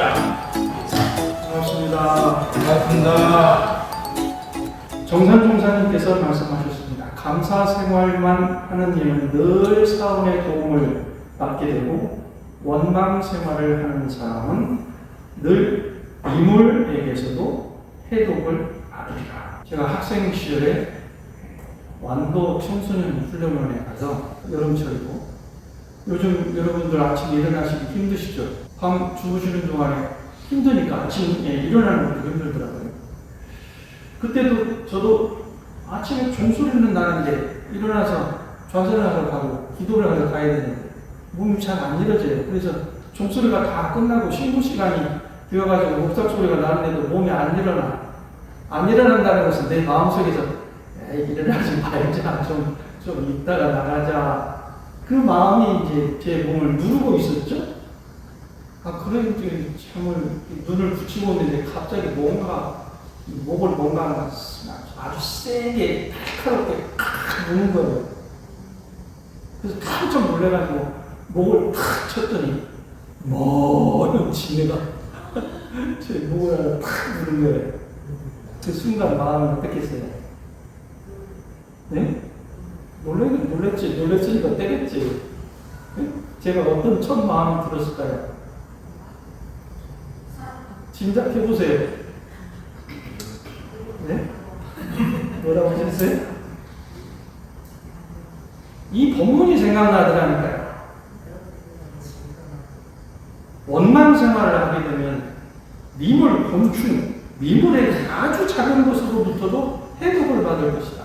자, 반갑습니다. 반갑습니다. 정산 종사님께서 말씀하셨습니다. 감사 생활만 하는 이는 늘 사원의 도움을 받게 되고 원망 생활을 하는 사람은 늘 이물에게서도 해독을 받으리라. 제가 학생 시절에 완도 청소년 훈련원에 가서 여름철이고 요즘 여러분들 아침에 일어나시기 힘드시죠? 밤 주무시는 동안에 힘드니까 아침에 일어나는 것도 힘들더라고요. 그때도 저도 아침에 종소리는 나는데 일어나서 좌선을 하러 가고 기도를 하러 가야 되는데 몸이 잘 안 일어져요. 그래서 종소리가 다 끝나고 신고 시간이 되어가지고 목탁 소리가 나는데도 몸이 안 일어나. 안 일어난다는 것은 내 마음속에서 에이 일어나지 말자. 좀, 좀 이따가 나가자. 그 마음이 이제 제 몸을 누르고 있었죠. 아, 그래, 이제 참을 눈을 붙이고 있는데 갑자기 뭔가 목을 뭔가 아주 세게 날카롭게 칵 무는 거예요. 그래서 깜짝 놀래가지고 목을 탁 쳤더니 먼 지네가 제 목을 탁 무는 거예요. 그 순간 마음이 어떻겠어요? 네? 놀래긴 놀랬지. 놀랬으니까 때렸지. 네? 제가 어떤 첫 마음이 들었을까요? 짐작해 보세요. 네? 뭐라고 하셨어요? 이 본문이 생각나더라니까요. 원망 생활을 하게 되면 미물, 곤충, 미물의 아주 작은 것으로부터도 해독을 받을 것이다.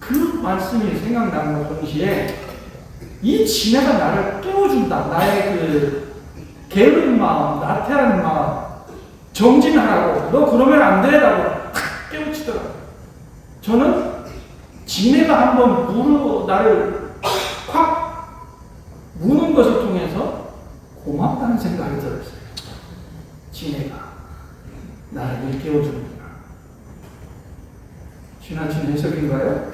그 말씀이 생각나는 동시에 이 지혜가 나를 깨워준다. 나의 그 게으른 마음, 나태한 마음, 정진하라고, 너 그러면 안 돼. 라고 탁 깨우치더라고요. 저는 지네가 한번 물어, 나를 확 무는 것을 통해서 고맙다는 생각이 들었어요. 지네가 나를 일깨워주는구나. 지나친 해석인가요?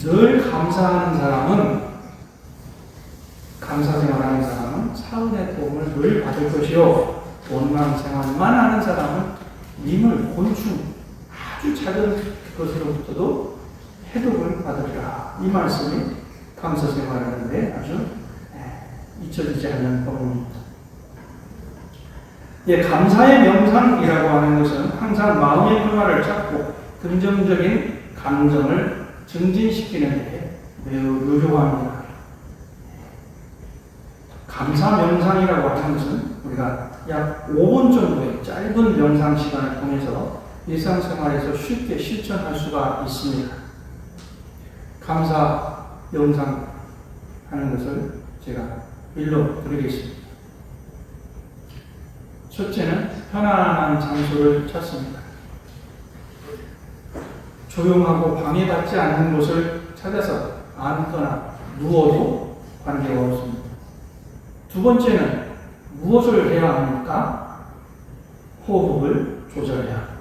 늘 감사하는 사람은 감사 생활하는 사람 은 사은의 도움을 늘 받을 것이요 원망 생활만 하는 사람은 임을 곤충 아주 작은 것으로부터도 해독을 받으리라 이 말씀이 감사 생활하는데 아주 예, 잊혀지지 않는 본문입니다. 예, 감사의 명상이라고 하는 것은 항상 마음의 평화를 찾고 긍정적인 감정을 증진시키는 데 매우 유효합니다. 감사 명상이라고 하는 것은 우리가 약 5분 정도의 짧은 명상 시간을 통해서 일상생활에서 쉽게 실천할 수가 있습니다. 감사 명상 하는 것을 제가 일러 드리겠습니다. 첫째는 편안한 장소를 찾습니다. 조용하고 방해받지 않는 곳을 찾아서 앉거나 누워도 관계가 없습니다. 두 번째는 무엇을 해야 합니까? 호흡을 조절해야 합니다.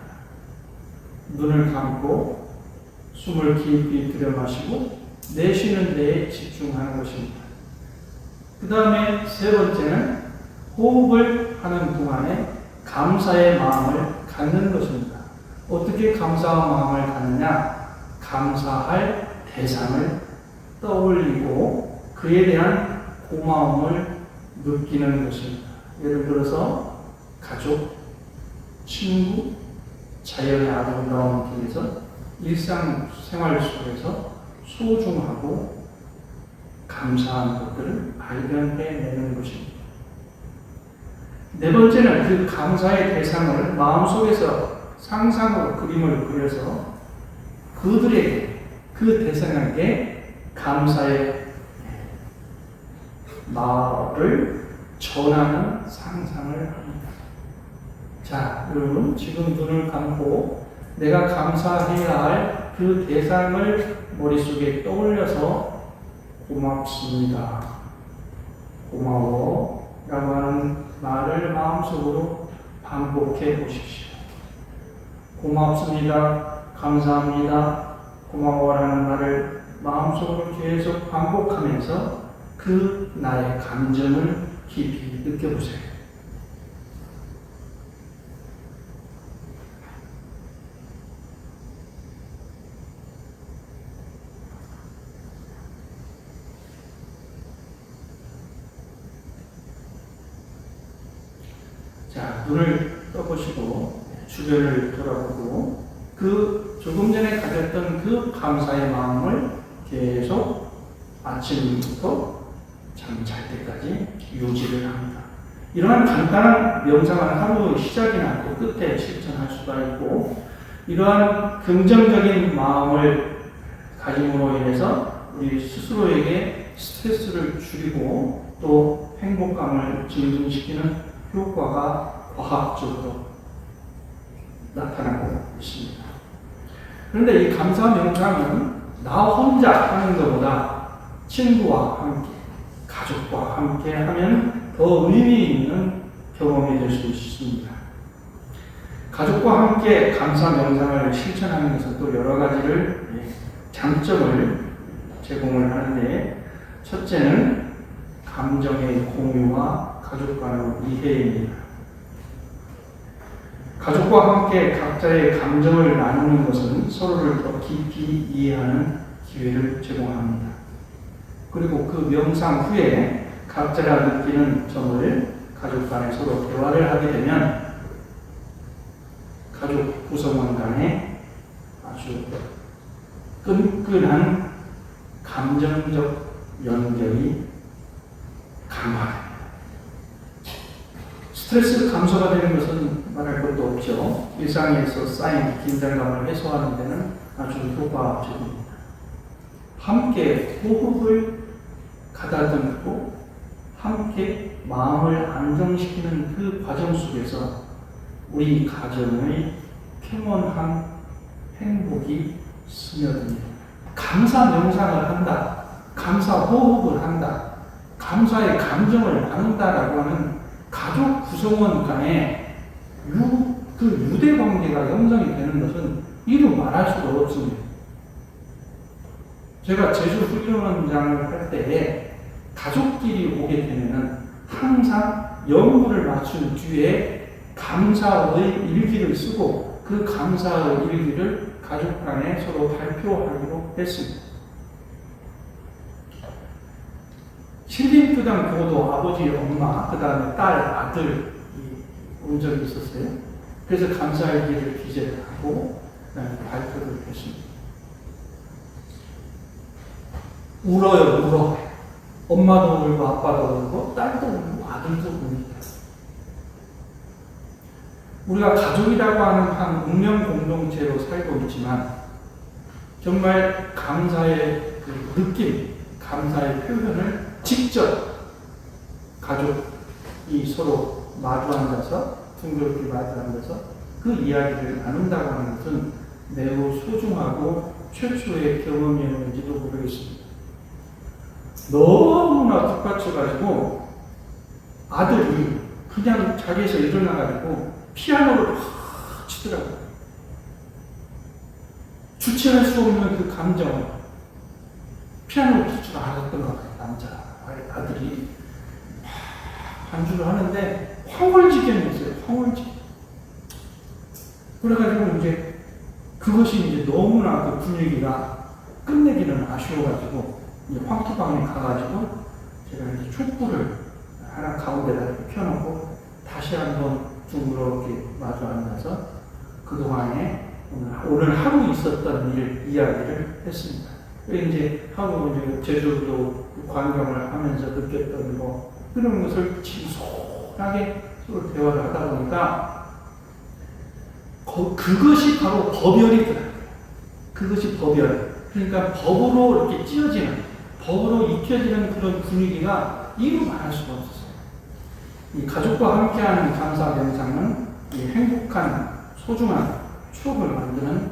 눈을 감고 숨을 깊이 들여 마시고 내쉬는 데에 집중하는 것입니다. 그 다음에 세 번째는 호흡을 하는 동안에 감사의 마음을 갖는 것입니다. 어떻게 감사의 마음을 갖느냐? 감사할 대상을 떠올리고 그에 대한 고마움을 느끼는 것입니다. 예를 들어서 가족, 친구, 자연의 아름다움 속에서 일상생활 속에서 소중하고 감사한 것들을 발견해내는 것입니다. 네 번째는 그 감사의 대상을 마음속에서 상상으로 그림을 그려서 그들에게 그 대상에게 감사의 말을 전하는 상상을 합니다. 자, 여러분 지금 눈을 감고 내가 감사해야 할 그 대상을 머릿속에 떠올려서 고맙습니다. 고마워 라고 하는 말을 마음속으로 반복해 보십시오. 고맙습니다. 감사합니다. 고마워라는 말을 마음속으로 계속 반복하면서 그 나의 감정을 깊이 느껴보세요. 자, 눈을 떠보시고 주변을 돌아보고 그 조금 전에 가졌던 그 감사의 마음을 계속 아침부터 잠잘 때까지 유지를 합니다. 이러한 간단한 명상은 하루 시작이나 또 끝에 실천할 수가 있고 이러한 긍정적인 마음을 가짐으로 인해서 우리 스스로에게 스트레스를 줄이고 또 행복감을 증진시키는 효과가 과학적으로 나타나고 있습니다. 그런데 이 감사 명상은 나 혼자 하는 것보다 친구와 함께, 가족과 함께 하면 더 의미 있는 경험이 될 수 있습니다. 가족과 함께 감사 명상을 실천하는 것은 또 여러 가지를 예, 장점을 제공을 하는데 첫째는 감정의 공유와 가족 간의 이해입니다. 가족과 함께 각자의 감정을 나누는 것은 서로를 더 깊이 이해하는 기회를 제공합니다. 그리고 그 명상 후에 각자가 느끼는 점을 가족 간에 서로 대화를 하게 되면 가족 구성원 간에 아주 끈끈한 감정적 연결이 강화됩니다. 스트레스 감소가 되는 것은 말할 것도 없죠. 일상에서 쌓인 긴장감을 해소하는 데는 아주 효과적입니다. 함께 호흡을 가다듬고 함께 마음을 안정시키는 그 과정 속에서 우리 가정의 평온한 행복이 스며듭니다. 감사 명상을 한다. 감사 호흡을 한다. 감사의 감정을 나눈다라고 하는 가족 구성원 간의 유, 그 유대 관계가 형성이 되는 것은 이루 말할 수가 없습니다. 제가 제주 훈련원장을 할 때에 가족끼리 오게 되면은 항상 연구를 맞춘 뒤에 감사의 일기를 쓰고 그 감사의 일기를 가족 간에 서로 발표하기로 했습니다. 신림교당 교도 아버지, 엄마, 그 다음에 딸, 아들 온 적이 있었어요. 그래서 감사일기를 기재를 하고 발표를 했습니다. 울어요, 울어. 엄마도 울고 아빠도 울고 딸도 울고 아들도 웁니다. 우리가 가족이라고 하는 한 운명 공동체로 살고 있지만 정말 감사의 그 느낌, 감사의 표현을 직접 가족이 서로 마주 앉아서 둥그렇게 마주 앉아서 그 이야기를 나눈다고 하는 것은 매우 소중하고 최초의 경험이었는지도 모르겠습니다. 너무나 뒷받쳐가지고 아들이 그냥 자리에서 일어나가지고 피아노를 확 치더라고요. 주체할 수 없는 그 감정, 피아노를 칠줄 알았던 것 같아요, 남자, 아들이. 반주를 하는데 황홀지경이었어요, 황홀지경. 그래가지고 이제 그것이 이제 너무나 그 분위기가 끝내기는 아쉬워가지고 황토방에 가가지고 제가 이제 촛불을 하나 가운데다 이렇게 켜놓고 다시 한번 둥그렇게 마주 앉아서 그동안에 오늘, 하루 있었던 일 이야기를 했습니다. 이제 하루 이제 제주도 관광을 하면서 느꼈던 뭐 그런 것을 진솔하게 서로 대화를 하다 보니까 거, 그것이 바로 법열이더라고요. 그것이 법열. 그러니까 법으로 이렇게 찢어지는, 법으로 익혀지는 그런 분위기가 이루 말할 수가 없었어요. 이 가족과 함께하는 감사 명상은 이 행복한, 소중한 추억을 만드는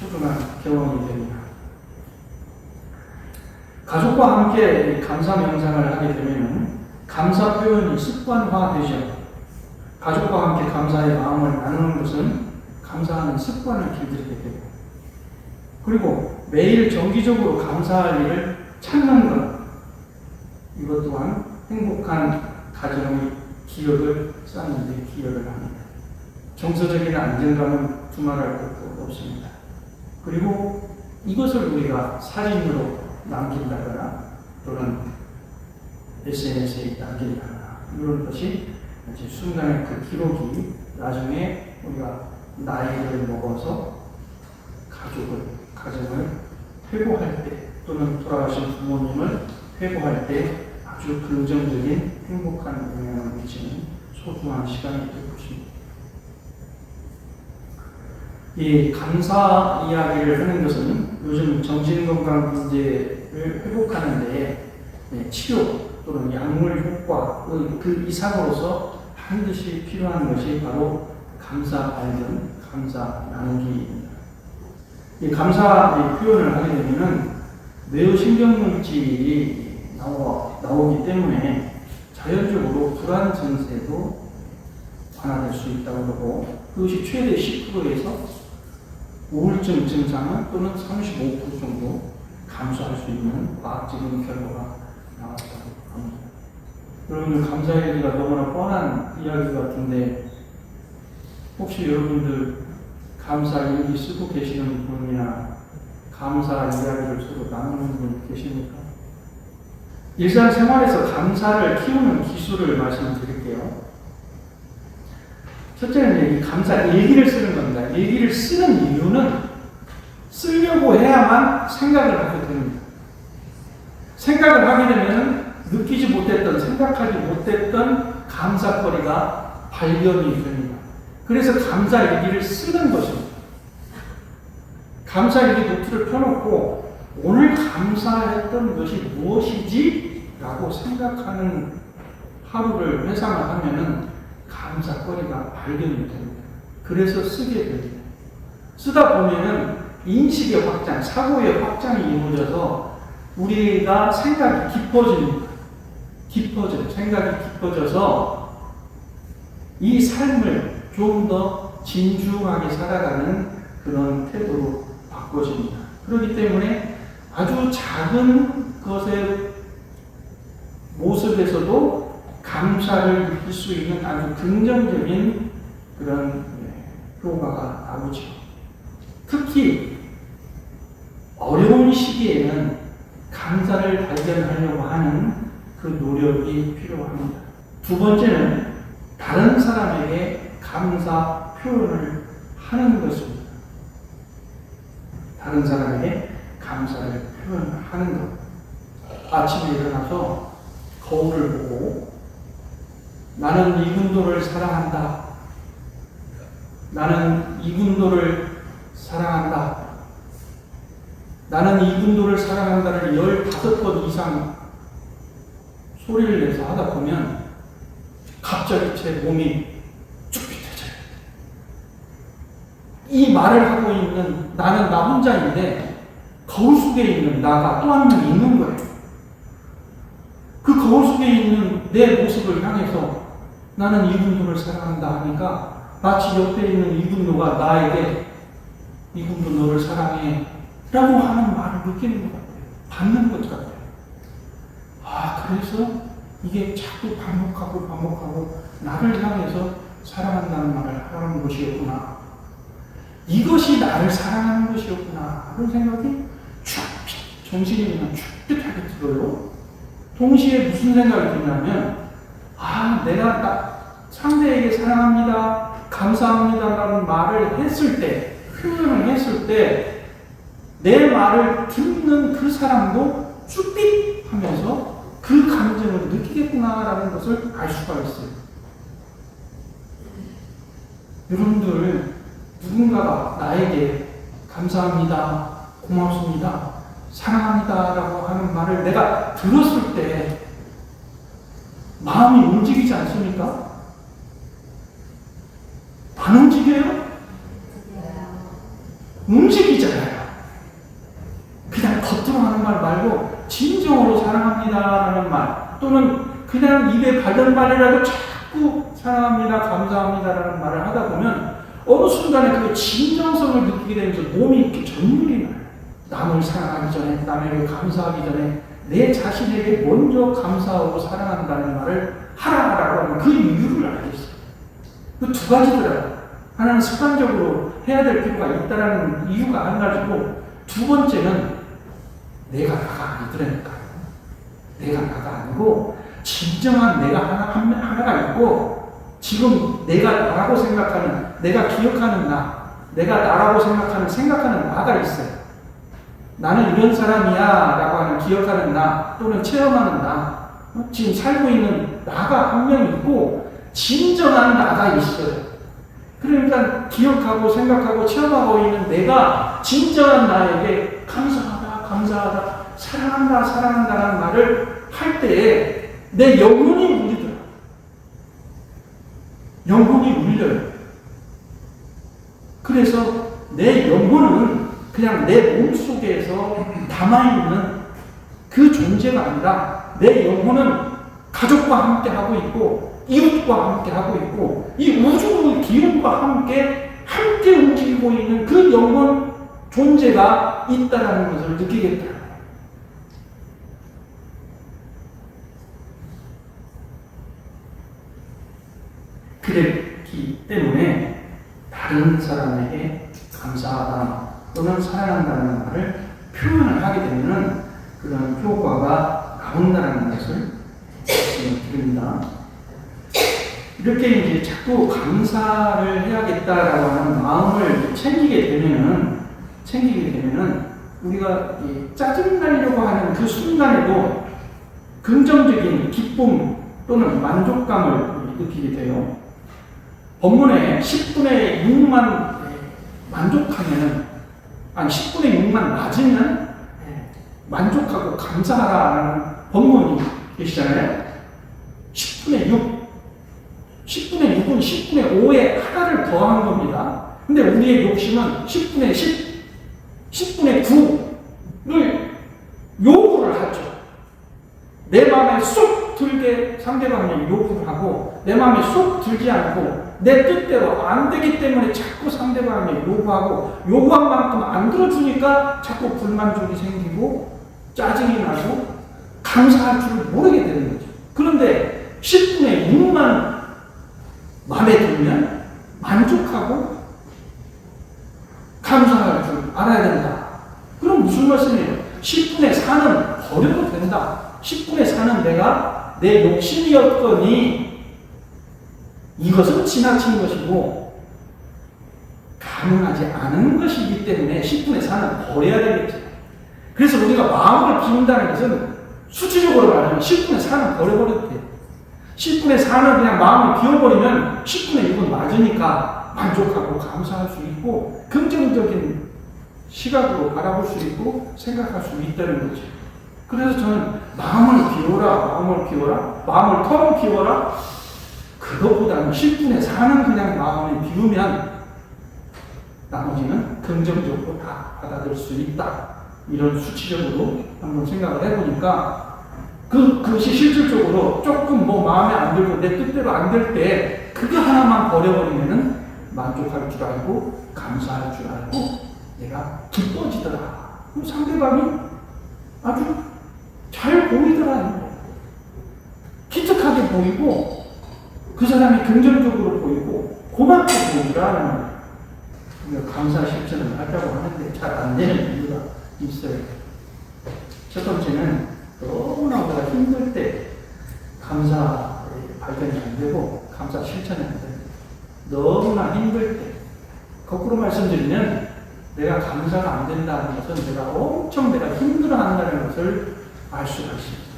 소중한 경험이 됩니다. 가족과 함께 감사 명상을 하게 되면 감사 표현이 습관화되죠. 가족과 함께 감사의 마음을 나누는 것은 감사하는 습관을 길들이게 되고, 그리고 매일 정기적으로 감사할 일을 찾는 것, 이것 또한 행복한 가정의 기억을 쌓는데 기여를 합니다. 정서적인 안정감은 두말할 것도 없습니다. 그리고 이것을 우리가 사진으로 남긴다거나 또는 SNS에 남긴다거나 이런 것이 이제 순간의 그 기록이 나중에 우리가 나이를 먹어서 가족을, 가정을 회고할 때 또는 돌아가신 부모님을 회고할 때 아주 긍정적인 행복한 영향을 미치는 소중한 시간이 될 것입니다. 이 감사 이야기를 하는 것은 요즘 정신건강 문제를 회복하는 데 네, 치료 또는 약물 효과 그 이상으로서 반드시 필요한 것이 바로 감사 발견, 감사 나누기입니다. 이 감사 이 표현을 하게 되면은 뇌의 신경물질이 나오, 나오기 때문에 자연적으로 불안 증세도 완화될 수 있다고 하고 그것이 최대 10%에서 우울증 증상은 또는 35% 정도 감소할 수 있는 과학적인 결과가 나왔다고 합니다. 여러분들 감사 얘기가 너무나 뻔한 이야기 같은데 혹시 여러분들 감사 일기 쓰고 계시는 분이나 감사 이야기를 서로 나누는 분 계십니까? 일상생활에서 감사를 키우는 기술을 말씀드릴게요. 첫째는 이 감사 일기를 쓰는 겁니다. 일기를 쓰는 이유는 쓰려고 해야만 생각을 하게 됩니다. 생각을 하게 되면 느끼지 못했던, 생각하지 못했던 감사거리가 발견이 됩니다. 그래서 감사 일기를 쓰는 것입니다. 감사 일기 노트를 펴놓고 오늘 감사했던 것이 무엇이지? 라고 생각하는 하루를 회상을 하면은 감사거리가 발견이 됩니다. 그래서 쓰게 됩니다. 쓰다 보면은 인식의 확장, 사고의 확장이 이루어져서 우리가 생각이 깊어집니다. 깊어져요. 생각이 깊어져서 이 삶을 좀 더 진중하게 살아가는 그런 태도로 바꿔집니다. 그렇기 때문에 아주 작은 것의 모습에서도 감사를 느낄 수 있는 아주 긍정적인 그런 효과가 나오죠. 특히 어려운 시기에는 감사를 발견하려고 하는 그 노력이 필요합니다. 두 번째는 다른 사람에게 감사 표현을 하는 것입니다. 다른 사람에게 감사를 표현하는 것. 아침에 일어나서 거울을 보고 나는 이군도를 사랑한다. 나는 이군도를 사랑한다. 나는 이군도를 사랑한다를 15번 이상 소리를 내서 하다 보면 갑자기 제 몸이 쭈삣해져요. 이 말을 하고 있는 나는 나 혼자인데 거울 속에 있는 나가 또 한 명 있는 거예요. 그 거울 속에 있는 내 모습을 향해서 나는 이군도를 사랑한다 하니까 마치 옆에 있는 이군도가 나에게 이군도 너를 사랑해 라고 하는 말을 느끼는 것 같아요. 받는 것 같아요. 아, 그래서 이게 자꾸 반복하고 반복하고 나를 향해서 사랑한다는 말을 하는 것이었구나. 이것이 나를 사랑하는 것이었구나. 그런 생각이 쭉, 정신이 그냥 쭉 들어요. 동시에 무슨 생각이 드냐면, 아, 내가 딱 상대에게 사랑합니다, 감사합니다라는 말을 했을 때, 표현을 했을 때, 내 말을 듣는 그 사람도 쭈삣 하면서 그 감정을 느끼겠구나라는 것을 알 수가 있어요. 여러분들, 누군가가 나에게 감사합니다, 고맙습니다, 사랑합니다라고 하는 말을 내가 들었을 때 마음이 움직이지 않습니까? 안 움직여요? 움직이잖아요. 그냥 겉으로 하는 말 말고 진정으로 사랑합니다라는 말 또는 그냥 입에 바른 말이라도 자꾸 사랑합니다, 감사합니다라는 말을 하다 보면 어느 순간에 그 진정성을 느끼게 되면서 몸이 이렇게 전율이 나요. 남을 사랑하기 전에, 남에게 감사하기 전에 내 자신에게 먼저 감사하고 사랑한다는 말을 하라라고 하는 그 이유를 알겠어요. 그 두 가지더라고요. 하나는 습관적으로 해야 될 필요가 있다는 이유가 한 가지고 두 번째는 내가 나가 아니더라니까. 내가 나가 아니고 진정한 내가 하나, 한- 하나가 있고 지금 내가 나라고 생각하는 내가 기억하는 나 내가 나라고 생각하는 생각하는 나가 있어요. 나는 이런 사람이야 라고 하는 기억하는 나 또는 체험하는 나 어? 지금 살고 있는 나가 한 명 있고 진정한 나가 있어요. 그러니까 기억하고 생각하고 체험하고 있는 내가 진정한 나에게 감사하다 감사하다 사랑한다 사랑한다라는 말을 할 때에 내 영혼이. 영혼이 울려요. 그래서 내 영혼은 그냥 내 몸속에서 남아있는 그 존재가 아니라 내 영혼은 가족과 함께 하고 있고 이웃과 함께 하고 있고 이 우주의 기운과 함께 함께 움직이고 있는 그 영혼 존재가 있다라는 것을 느끼겠다. 그랬기 때문에 다른 사람에게 감사하다 또는 사랑한다는 말을 표현을 하게 되면 그런 효과가 나온다는 것을 드립니다. 이렇게 이제 자꾸 감사를 해야겠다라고 하는 마음을 챙기게 되면은 챙기게 되면은 우리가 이 짜증 나려고 하는 그 순간에도 긍정적인 기쁨 또는 만족감을 느끼게 돼요. 본문에 10분의 6만 만족하면은 아니 10분의 6만 맞으면 만족하고 감사하라는 본문이 계시잖아요. 10분의 6 10분의 6은 10분의 5에 하나를 더한 겁니다. 근데 우리의 욕심은 10분의 10, 10분의 9를 요구를 하죠. 내 마음에 쏙 들게 상대방이 요구를 하고 내 마음에 쏙 들지 않고 내 뜻대로 안 되기 때문에 자꾸 상대방이 요구하고 요구한 만큼 안 들어주니까 자꾸 불만족이 생기고 짜증이 나고 감사할 줄 모르게 되는 거죠. 그런데 10분의 6만 마음에 들면 만족하고 감사할 줄 알아야 된다. 그럼 무슨 말씀이에요? 10분의 4는 버려도 된다. 10분의 4는 내가 내 욕심이었더니 이것은 지나친 것이고 가능하지 않은 것이기 때문에 10분의 4는 버려야 되겠죠. 그래서 우리가 마음을 비운다는 것은 수치적으로 말하면 10분의 4는 버려버려도 돼요. 10분의 4는 그냥 마음을 비워버리면 10분의 6은 맞으니까 만족하고 감사할 수 있고 긍정적인 시각으로 바라볼 수 있고 생각할 수 있다는 거죠. 그래서 저는 마음을 비워라, 마음을 비워라, 마음을 텅 비워라. 그것보다는 10분의 4는 그냥 마음을 비우면 나머지는 긍정적으로 다 받아들일 수 있다. 이런 수치적으로 한번 생각을 해보니까 그, 그것이 실질적으로 조금 뭐 마음에 안 들고 내 뜻대로 안 될 때 그거 하나만 버려버리면은 만족할 줄 알고 감사할 줄 알고 내가 기뻐지더라. 그럼 상대방이 아주 잘 보이더라. 기특하게 보이고 그 사람이 긍정적으로 보이고 고맙게 말이에요. 우리가 감사 실천을 하자고 하는데 잘 안 되는 이유가 있어요. 첫 번째는 너무나 힘들 때 감사 발견이 안 되고 감사 실천이 안 됩니다. 너무나 힘들 때 거꾸로 말씀드리면 내가 감사가 안 된다는 것은 내가 엄청 내가 힘들어한다는 것을 알 수가 있습니다.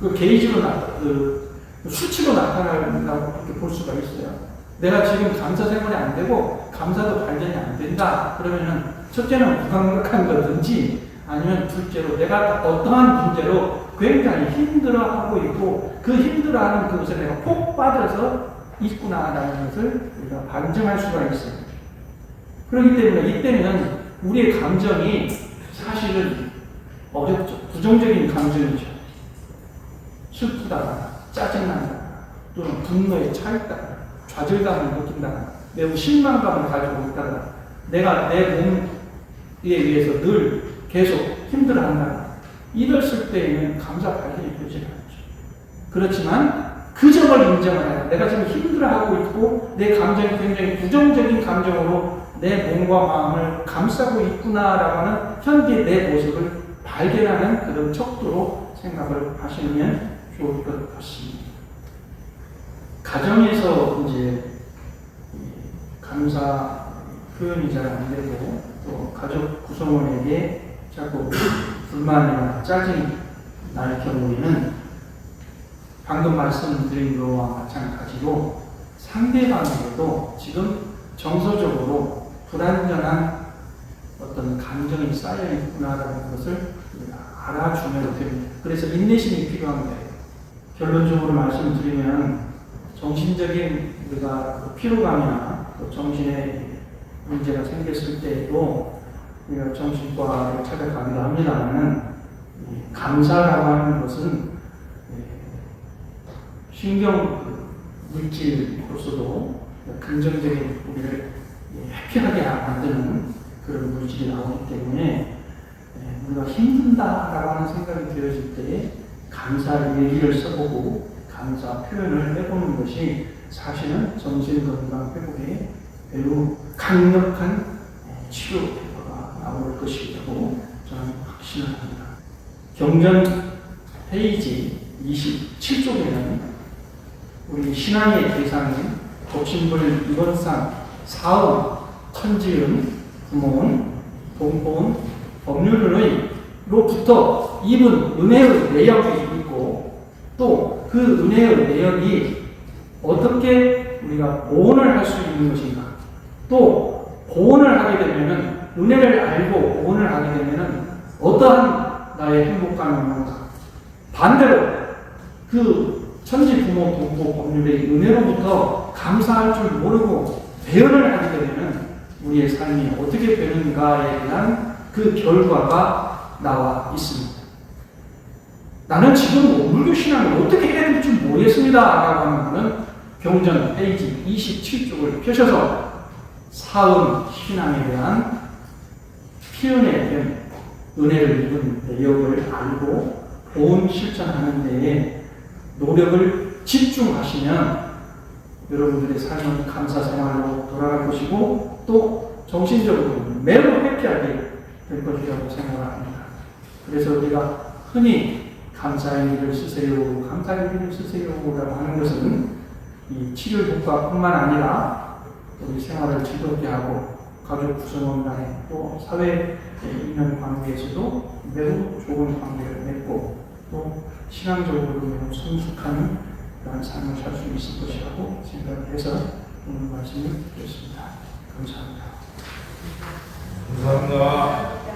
그 게이지로 나, 그 수치로 나타난다고 그렇게 볼 수가 있어요. 내가 지금 감사 생활이 안 되고 감사도 발전이 안 된다. 그러면은 첫째는 무감각한 거든지 아니면 둘째로 내가 어떠한 문제로 굉장히 힘들어하고 있고 그 힘들어하는 그것에 내가 폭 빠져서 있구나라는 것을 우리가 반증할 수가 있어요. 그렇기 때문에 이때는 우리의 감정이 사실은 어렵죠. 부정적인 감정이죠. 슬프다, 짜증난다, 또는 분노에 차있다, 좌절감을 느낀다, 매우 실망감을 가지고 있다, 내가 내 몸에 의해서 늘 계속 힘들어한다. 이랬을 때에는 감사 발견이 되지 않죠. 그렇지만 그 점을 인정해야 내가 지금 힘들어하고 있고 내 감정이 굉장히 부정적인 감정으로 내 몸과 마음을 감싸고 있구나라고 하는 현재 내 모습을 발견하는 그런 척도로 생각을 하시면 좋을 것 같습니다. 가정에서 이제 이 감사 표현이 잘 안 되고 또 가족 구성원에게 자꾸 불만이나 짜증이 날 경우에는 방금 말씀드린 것과 마찬가지로 상대방에게도 지금 정서적으로 불안정한 어떤 감정이 쌓여 있구나라는 것을 알아주면 됩니다. 그래서 인내심이 필요한 거예요. 결론적으로 말씀드리면 정신적인 우리가 그 피로감이나 또 정신의 문제가 생겼을 때에도 우리가 정신과를 찾아가기도 합니다만은 이 감사라고 하는 것은 예, 신경 그 물질로서도 긍정적인 우리를 예, 해피하게 만드는 그런 물질이 나오기 때문에 예, 우리가 힘든다라고 하는 생각이 들어질 때 감사 얘기를 써보고 감사 표현을 해보는 것이 사실은 정신건강 회복에 매우 강력한 예, 치료 효과가 나올 것이라고 저는 확신을 합니다. 경전 페이지 27쪽에는 우리 신앙의 대상인 독신불 이번상 사음, 천지은, 구몬, 동본, 법률의 로부터 입은 은혜의 내역이 있고 또 그 은혜의 내역이 어떻게 우리가 보온을 할 수 있는 것인가? 또 보온을 하게 되면은 은혜를 알고 보온을 하게 되면은 어떠한 나의 행복감이 오는가? 반대로 그 천지 부모 동고 법률의 은혜로부터 감사할 줄 모르고 배연을 하게 되면은 우리의 삶이 어떻게 되는가에 대한 그 결과가 나와 있습니다. 나는 지금 물교 신앙을 어떻게 해야 될지 모르겠습니다. 라고 하는 분은 경전 페이지 27쪽을 펴셔서 사은 신앙에 대한 표현에 대한 은혜를 입은 내역을 알고 보온 실천하는 데에 노력을 집중하시면 여러분들의 삶은 감사 생활로 돌아갈 것이고 또 정신적으로 매우 해피하게 될 것이라고 생각을 합니다. 그래서 우리가 흔히 감사의 일을 쓰세요, 감사의 일을 쓰세요라고 하는 것은 이 치료 효과뿐만 아니라 우리 생활을 즐겁게 하고 가족 구성원 간에 또 사회에 있는 관계에서도 매우 좋은 관계를 맺고 또 신앙적으로 매우 성숙한 그런 삶을 살 수 있을 것이라고 생각해서 오늘 말씀을 드렸습니다. 감사합니다. 감사합니다.